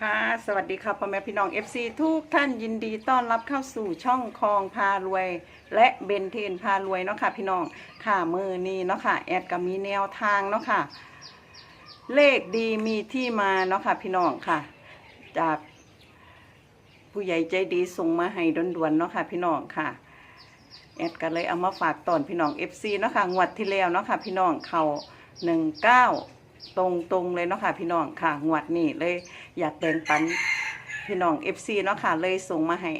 ค่ะ สวัสดีค่ะพ่อแม่พี่น้อง FC ทุกท่านยินดีต้อนรับเข้าสู่ช่องคลองพารวย และเบนเทนพารวยเนาะค่ะพี่น้องค่ะมือนี้เนาะค่ะแอดก็มีแนวทางเนาะค่ะ เลขดีมีที่มาเนาะค่ะพี่น้องค่ะ จากผู้ใหญ่ใจดีส่งมาให้ด่วนๆเนาะค่ะพี่น้องค่ะแอดก็เลยเอามาฝากตอนพี่น้อง FC เนาะค่ะงวดที่แล้วเนาะค่ะพี่น้องเขาหนึ่งเก้า ตรงตรงๆเลยเนาะค่ะ พี่น้องค่ะงวดนี้เลยอยากแบ่งปันพี่น้อง FC เนาะค่ะ เลยส่งมาให้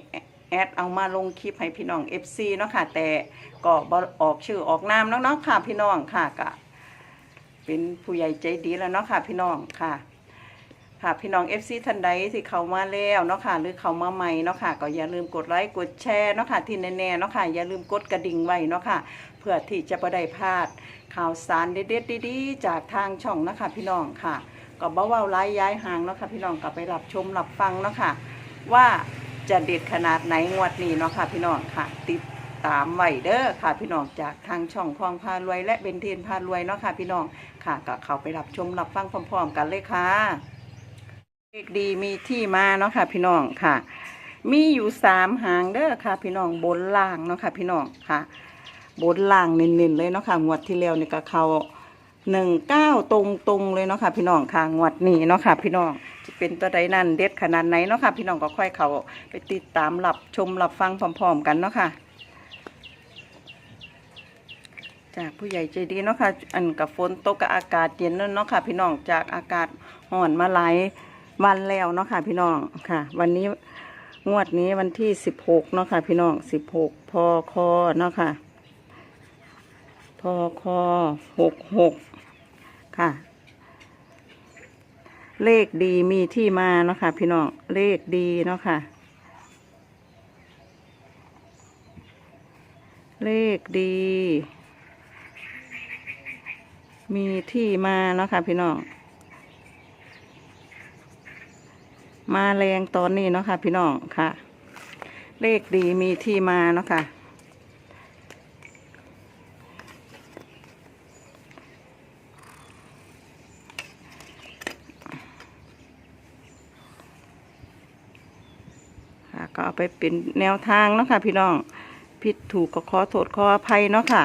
แอดเอามาลงคลิปให้พี่น้อง FC เนาะค่ะ แต่ก็บออกชื่อออกนามแล้วเนาะค่ะ พี่น้องค่ะก็เป็นผู้ใหญ่ใจดีแล้วเนาะค่ะ พี่น้องค่ะ ค่ะพี่น้อง FC ท่านใดที่เข้ามาแล้วเนาะค่ะหรือเข้ามาใหม่เนาะค่ะก็อย่าลืมกดไลค์กดแชร์เนาะค่ะที่แน่ๆเนาะค่ะอย่าลืมกดกระดิ่งไว้เนาะค่ะเพื่อที่จะบ่ได้พลาด ข่าวสารเด็ดๆดีๆ จากทางช่องเนาะคะพี่น้องค่ะ ก็บ่เว้าร้ายย้ายห่างเนาะค่ะพี่น้องก็ไปรับชมรับฟังเนาะค่ะว่าจะเด็ดขนาดไหนงวดนี้เนาะค่ะพี่น้องค่ะ ติดตามไว้เด้อค่ะพี่น้องจากทางช่องคลองพารวย และเบนเทนพารวยเนาะค่ะพี่น้องค่ะก็เข้าไปรับชมรับฟังพร้อม ๆ กันเลยค่ะ เลขดีมีที่มาเนาะค่ะ พี่น้องค่ะ มีอยู่สามหางเด้อค่ะ พี่น้องบนล่างเนาะค่ะ พี่น้องค่ะบนล่างเน้นๆเลยเนาะค่ะงวดที่แล้วนี่ก็เขาหนึ่งเก้าตรงตรงๆเลยเนาะค่ะ พี่น้องค่ะงวดนี้เนาะค่ะ พี่น้องจะเป็นตัวใดนั่นเด็ดขนาดไหนเนาะค่ะ พี่น้องก็ค่อยเขาไปติดตามรับชมรับฟังพร้อมๆ กันเนาะค่ะ จากผู้ใหญ่ใจดีเนาะค่ะ อันกับฝนตกกับอากาศเย็นนั่นเนาะค่ะ พี่น้องจากอากาศห่อนมาหลาย วันแล้วเนาะค่ะ พี่น้องค่ะ วันนี้งวดนี้วันที่สิบหกเนาะค่ะ พี่น้องสิบหกพอคอเนาะค่ะพอคอหกหกค่ะ เลขดีมีที่มาเนาะค่ะ พี่น้องเลขดีเนาะค่ะ เลขดี มีที่มาเนาะค่ะ พี่น้อง มาแรงตอนนี้เนาะค่ะ พี่น้องค่ะ เลขดีมีที่มาเนาะค่ะ ค่ะ ก็เอาไปเป็นแนวทางเนาะค่ะ พี่น้องผิดถูกก็ขอโทษขออภัยเนาะค่ะ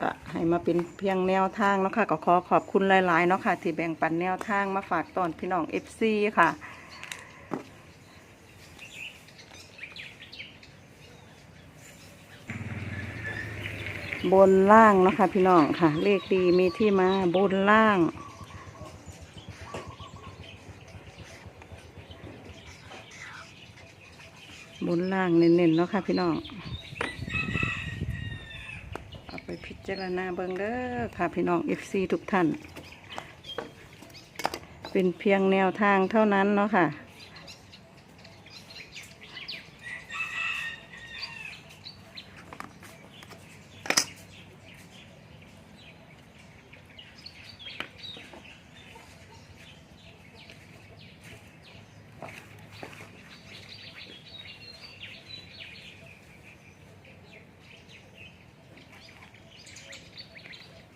ก็ให้มาเป็นเพียงแนวทางเนาะค่ะก็ขอขอบคุณหลายๆเนาะค่ะที่แบ่งปันแนวทางมาฝากตอนพี่น้อง FC ค่ะบนล่างเนาะค่ะพี่น้องค่ะ เลขดีมีที่มาบนล่าง บนล่างเน้นๆเนาะค่ะพี่น้อง พิจารณาเบิงเด้อค่ะพี่น้อง FC ทุกท่าน เป็นเพียงแนวทางเท่านั้นเนาะค่ะ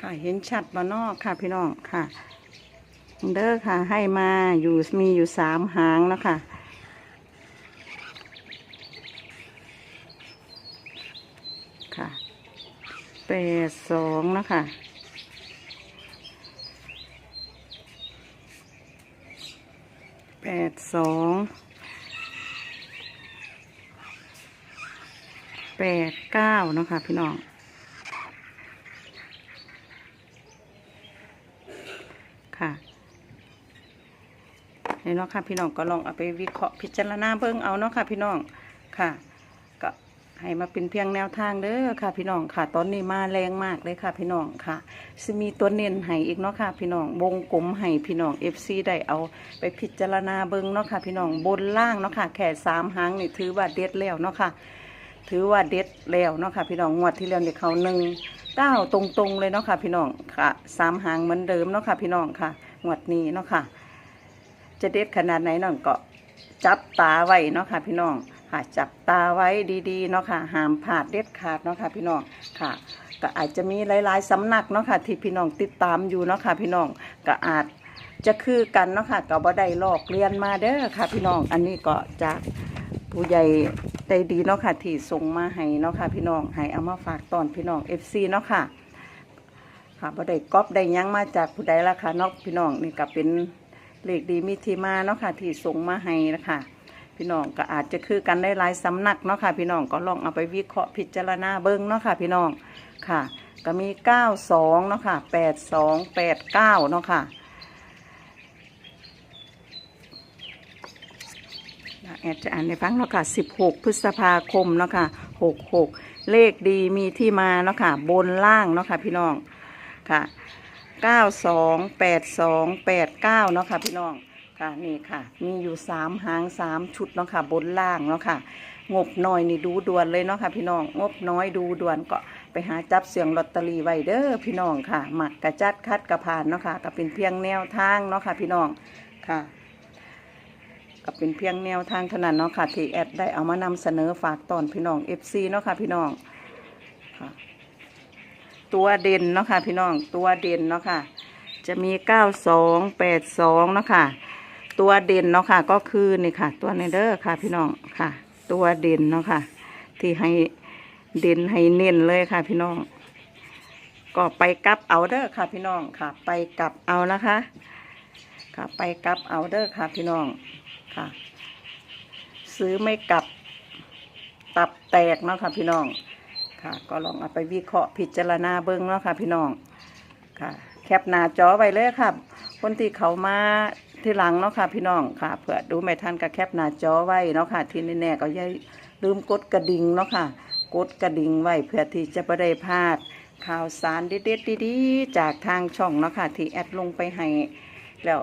ค่ะเห็นชัดบานอกค่ะพี่น้องค่ะ เด้อค่ะ ให้มาอยู่มีอยู่สามหางแล้วค่ะค่ะแปดสองนะคะแปดสองแปดเก้านะคะพี่น้อง ค่ะเห็ นเนาะค่ะพี่น้องก็ลองเอาไปวิเคราะห์พิจารณาเบิ่งเอาเนาะค่ะพี่น้องค่ะ ก็ให้มาเป็นเพียงแนวทางเด้อค่ะ พี่น้องค่ะ ตอนนี้มาแรงมากเลยค่ะ พี่น้องค่ะจะมีตัวเน้นให้อีกเนาะค่ะ พี่น้องวงกลมให้พี่น้อง FC ได้เอาไปพิจารณาเบิ่งเนาะค่ะ พี่น้องบนล่างเนาะค่ะแค่สามหางนี่ถือว่าเด็ดแล้วเนาะค่ะ ถือว่าเด็ดแล้วเนาะค่ะ พี่น้องงวดที่แล้วเนี่ยเขาหนึ่งเก้าตรงๆเลยเนาะค่ะ พี่น้องค่ะสามหางเหมือนเดิมเนาะค่ะ พี่น้องค่ะงวดนี้เนาะค่ะ จะเด็ดขนาดไหนน้องก็จับตาไว้เนาะค่ะพี่น้องค่ะจับตาไว้ดีๆเนาะค่ะห้ามพลาดเด็ดขาดเนาะค่ะพี่น้องค่ะก็อาจจะมีหลายๆสำนักเนาะค่ะที่พี่น้องติดตามอยู่เนาะค่ะพี่น้องก็อาจจะคือกันเนาะค่ะก็บ่ได้ลอกเรียนมาเด้อค่ะพี่น้อง อันนี้ก็จากผู้ใหญ่ใจดีเนาะค่ะที่ส่งมาให้เนาะค่ะพี่น้องให้เอามาฝากตอนพี่น้อง FC เนาะค่ะค่ะบ่ได้ก๊อปได้ยังมาจากผู้ใดละค่ะเนอกพี่น้องนี่ก็เป็น เลขดีมีที่มาเนาะค่ะที่ส่งมาให้นะคะพี่น้องก็อาจจะคือกันได้หลายสำนักเนาะค่ะพี่น้องก็ลองเอาไปวิเคราะห์พิจารณาเบิ่งเนาะค่ะพี่น้องค่ะ ก็มี 92เนาะค่ะ 82 89เนาะค่ะแอดจะอ่านในฟังเนาะค่ะ 16 พฤษภาคมเนาะค่ะ 66 เลขดีมีที่มาเนาะค่ะ บนล่างเนาะค่ะพี่น้องค่ะ 92 82 89เนาะค่ะ พี่น้องค่ะนี่ค่ะ มีอยู่สามหางสามชุดเนาะค่ะ บนล่างเนาะค่ะ งบน้อยนี่ดูด่วนเลยเนาะค่ะ พี่น้องงบน้อยดูด่วนก็ไปหาจับเสียงลอตเตอรี่ไว้เด้อพี่น้องค่ะหมักกระจัดคัดกระผ่านเนาะค่ะก็เป็นเพียงแนวทางเนาะค่ะ พี่น้องค่ะก็เป็นเพียงแนวทางเท่านั้นเนาะค่ะที่แอดได้เอามานำเสนอฝากตอนพี่น้อง FC เนาะค่ะ พี่น้องค่ะ ตัวเด่นเนาะค่ะพี่น้องตัวเด่นเนาะค่ะ จะมีเก้าสองแปดสองเนาะค่ะ ตัวเด่นเนาะค่ะ ก็คือนี่ค่ะ ตัวในเด้อค่ะ พี่น้องค่ะ ตัวเด่นเนาะค่ะ ที่ให้เด่นให้เน้นเลยค่ะ พี่น้อง ก็ไปกลับเอาเด้อค่ะ พี่น้องค่ะ ไปกลับเอานะคะ ค่ะไปกลับเอาเด้อค่ะ พี่น้องค่ะ ซื้อไม่กลับตับแตกเนาะค่ะพี่น้อง ค่ะ ก็ลองเอาไปวิเคราะห์พิจารณาเบิ้งเนาะค่ะ พี่น้องค่ะ แคปหน้าจอไว้เลยค่ะ คนที่เขามาที่หลังเนาะค่ะพี่น้องค่ะเผื่อดูไม่ทันก็แคปหน้าจอไว้เนาะค่ะ ที่แน่ๆก็อย่าลืมกดกระดิ่งเนาะค่ะ กดกระดิ่งไว้เพื่อที่จะไม่ได้พลาดข่าวสารเด็ดๆดีๆจากทางช่องเนาะค่ะ ที่แอดลงไปให้แล้ว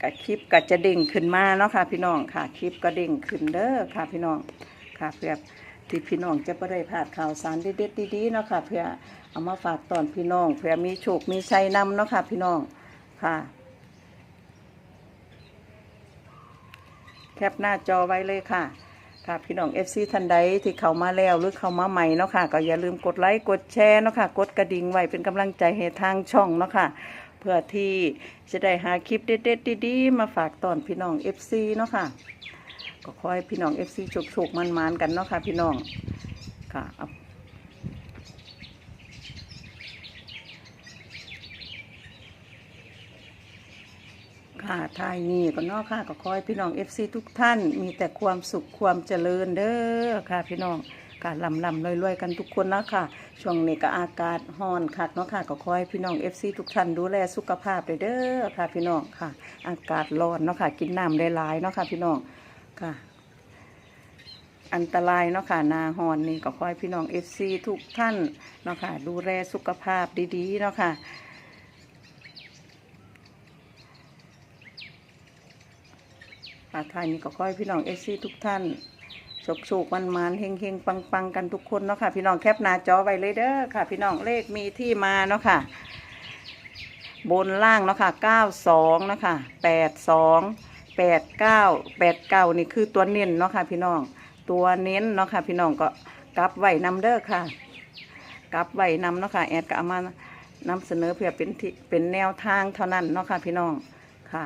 กับคลิปก็จะเด้งขึ้นมาเนาะค่ะ พี่น้องค่ะ คลิปก็เด้งขึ้นเด้อค่ะพี่น้องค่ะเพื่อ ที่พี่น้องจะไม่ได้พลาดข่าวสารเด็ดๆดีๆเนาะค่ะเพื่อเอามาฝากตอนพี่น้องเพื่อมีโชคมีชัยนำเนาะค่ะพี่น้องค่ะ แคปหน้าจอไว้เลยค่ะค่ะพี่น้อง FC ท่านใดที่เข้ามาแล้วหรือเข้ามาใหม่เนาะค่ะก็อย่าลืมกดไลค์กดแชร์เนาะค่ะกดกระดิ่งไว้เป็นกำลังใจให้ทางช่องเนาะค่ะเพื่อที่จะได้หาคลิปเด็ดๆดีๆมาฝากตอนพี่น้อง FC เนาะค่ะ ก็ขอให้พี่น้องเอฟซีโชคๆมันๆกันเนาะค่ะ พี่น้องค่ะค่ะทายนี้ก็เนาะค่ะก็ขอให้พี่น้องเอฟซีทุกท่าน มีแต่ความสุขความเจริญเด้อค่ะ พี่น้องการลำลำรวยๆกันทุกคนเนาะค่ะ ช่วงนี้ก็อากาศร้อนคักเนาะค่ะ ก็ขอให้พี่น้องเอฟซีทุกท่านดูแลสุขภาพเด้อค่ะ พี่น้องค่ะ อากาศร้อนเนาะค่ะ กินน้ำได้หลายๆเนาะค่ะ พี่น้อง ค่ะ อันตรายเนาะค่ะ นาฮอนนี่ก็ขอให้พี่น้องเอฟซีทุกท่านเนาะค่ะ ดูแลสุขภาพดีๆเนาะค่ะค่ะทยนี้ก็ขอให้พี่น้องเอฟซีทุกท่านโชคโชคมันมันๆเฮงเฮงปังปังๆกันทุกคนเนาะค่ะ พี่น้องแคปหน้าจอไว้เลยเด้อค่ะ พี่น้องเลขมีที่มาเนาะค่ะ บนล่างเนาะค่ะ 92เนาะค่ะ82 89 89นี่คือตัวเน้นเนาะค่ะพี่น้อง ตัวเน้นเนาะค่ะพี่น้องก็กลับไว้นำเด้อค่ะ กลับไว้นำเนาะค่ะแอดก็เอามานำเสนอเพื่อเป็นที่เป็นแนวทางเท่านั้นเนาะค่ะพี่น้องค่ะ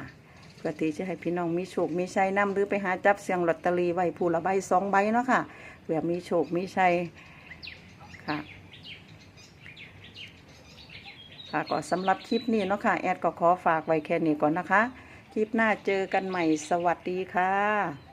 เพื่อที่จะให้พี่น้องมีโชค มีชัยนำหรือไปหาจับเสียงลอตเตอรี่ไว้ผู้ละใบสองใบเนาะค่ะเพื่อมีโชค มีชัยค่ะค่ะก็สำหรับคลิปนี้เนาะค่ะแอดก็ขอฝากไว้แค่นี้ก่อนนะคะ คลิปหน้าเจอกันใหม่สวัสดีค่ะ